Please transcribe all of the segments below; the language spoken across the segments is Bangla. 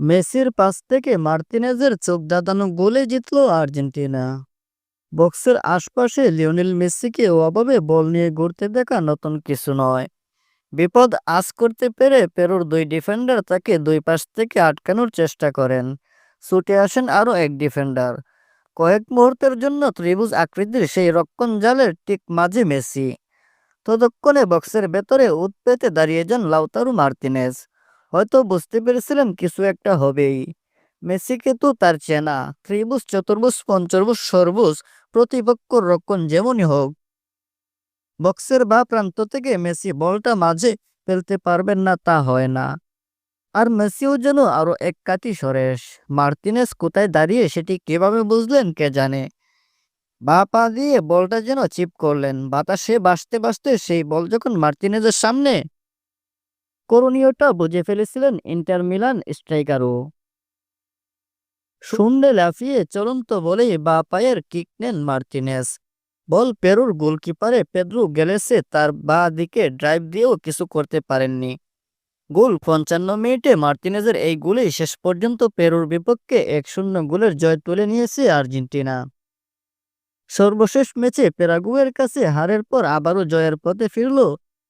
মেসির পাস থেকে মার্তিনেজের চোখ দাঁতানো গোলে জিতল আর্জেন্টিনা। বক্সের আশপাশে লিওনেল মেসিকে অভাবে বল নিয়ে ঘুরতে দেখা নতুন কিছু নয়। বিপদ আজ করতে পেরে পেরুর দুই ডিফেন্ডার তাকে দুই পাশ থেকে আটকানোর চেষ্টা করেন। ছুটে আসেন আরও এক ডিফেন্ডার। কয়েক মুহূর্তের জন্য ত্রিভুজ আকৃতির সেই রক্ষণ জালের ঠিক মাঝে মেসি। ততক্ষণে বক্সের ভেতরে উৎপেতে দাঁড়িয়ে যান লাউতারু মার্তিনেজ। হয়তো বুঝতে পেরেছিলেন কিছু একটা হবেই। মেসিকে তো তার চেনা, ত্রিভুজ, চতুর্ভুজ পঞ্চভুজ সর্বুজ, প্রতিপক্ষ রক্ষণ যেমনই হোক। বক্সের বা প্রান্ত থেকে মেসি বলটা মাঝে ফেলতে পারবেন না তা হয় না। আর মেসিও যেন আরও এক কাটি সরেস মার্তিনেস কোথায় দাঁড়িয়ে সেটি কীভাবে বুঝলেন কে জানে? বা পা দিয়ে বলটা যেন চিপ করলেন। বাতাসে বাসতে বাসতে সেই বল যখন মার্তিনেজের সামনে করণীয়টা বুঝে ফেলেছিলেন ইন্টার মিলান স্ট্রাইকারও। শূন্যে লাফিয়ে চলন্ত বলেই বা পায়ের কিক নেন মার্টিনেস। বল পেরুর গোলকিপারে পেদ্রু গেলেসে তার বা দিকে ড্রাইভ দিয়েও কিছু করতে পারেননি। গোল পঞ্চান্ন মিনিটে মার্টিনেজের এই গোলেই শেষ পর্যন্ত পেরুর বিপক্ষে এক শূন্য গোলের জয় তুলে নিয়েছে আর্জেন্টিনা। সর্বশেষ ম্যাচে পেরাগুয়ের কাছে হারের পর আবারও জয়ের পথে ফিরল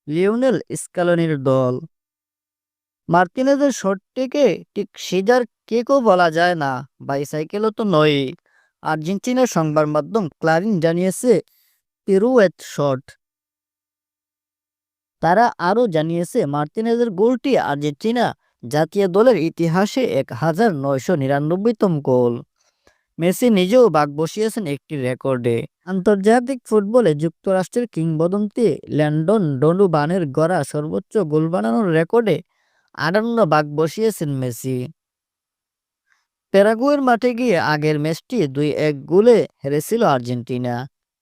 লিওনেল স্কালনির দল। মার্টিনেজের শটটিকে ঠিক সিজার কেকও বলা যায় না, বাইসাইকেলও তো নয়। আর্জেন্টিনার সংবাদ মাধ্যম ক্লারিন জানিয়েছে, পিরুয়েত শট। তারা আরও জানিয়েছে মার্টিনেজের গোলটি আর্জেন্টিনা জাতীয় দলের ইতিহাসে এক হাজার নয়শো নিরানব্বইতম গোল। মেসি নিজেও বাঘ বসিয়েছেন একটি রেকর্ডে। আন্তর্জাতিক ফুটবলে যুক্তরাষ্ট্রের কিংবদন্তি ল্যান্ডন ডনুবানের গড়া সর্বোচ্চ গোল বানানোর রেকর্ডে আটান্ন বাগ বসিয়েছেন মেসি। প্যারাগুয়ের মাঠে গিয়ে আগের ম্যাচটি দুই এক গোলে হেরেছিল আর্জেন্টিনা।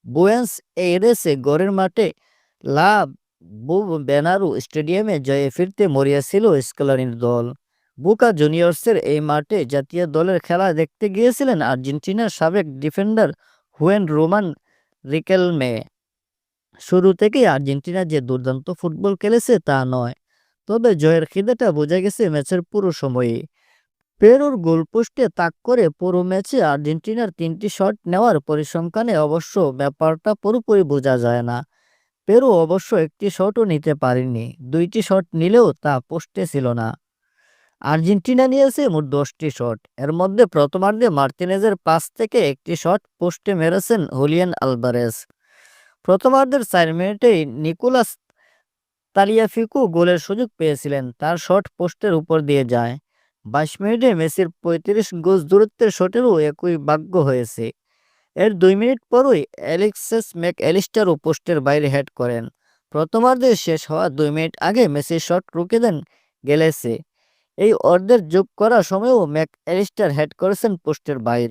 বুয়েন্স এইরেসে গড়ের মাঠে লা বেনারু স্টেডিয়ামে জয়ে ফিরতে মরিয়াছিল স্কলানির দল। বুকা জুনিয়র্সের এই মাঠে জাতীয় দলের খেলা দেখতে গিয়েছিলেন আর্জেন্টিনার সাবেক ডিফেন্ডার হুয়েন রোমান রিকেলমে। শুরু থেকেই আর্জেন্টিনা যে দুর্দান্ত ফুটবল খেলেছে তা নয়। তবে জয়ের খিদেটা বোঝা গেছে ম্যাচের পুরো সময়ে পেরুর গোলপোস্টে তাক করে পুরো ম্যাচে আর্জেন্টিনার তিনটি শট নেওয়ার পরিসংখ্যানে অবশ্য ব্যাপারটা পুরোপুরি বোঝা যায় না। পেরু অবশ্য একটি শটও নিতে পারেনি, দুইটি শট নিলেও তা পোস্টে ছিল না। আর্জেন্টিনা নিয়েছে মোট দশটি শট, এর মধ্যে প্রথমার্ধে মার্তিনেজের পাস থেকে একটি শট পোস্টে মেরেছেন হুলিয়ান আলবারেস প্রথমার্ধের চার মিনিটেই নিকোলাস তালিয়াফিকু গোলের সুযোগ পেয়েছিলেন। তার শট পোস্টের উপর দিয়ে যায়। বাইশ মিনিটে মেসির পঁয়ত্রিশ গোজ দূরত্বের শটেরও একই ভাগ্য হয়েছে। এর দুই মিনিট পরই অ্যালেক্সেস ম্যাক অ্যালিস্টারও পোস্টের বাইরে হেড করেন। প্রথমার্ধে শেষ হওয়া দুই মিনিট আগে মেসির শট রুকে দেন গেলেছে এই অর্ধের যোগ করার সময়ও ম্যাক অ্যালিস্টার হেড করেছেন পোস্টের বাইরে।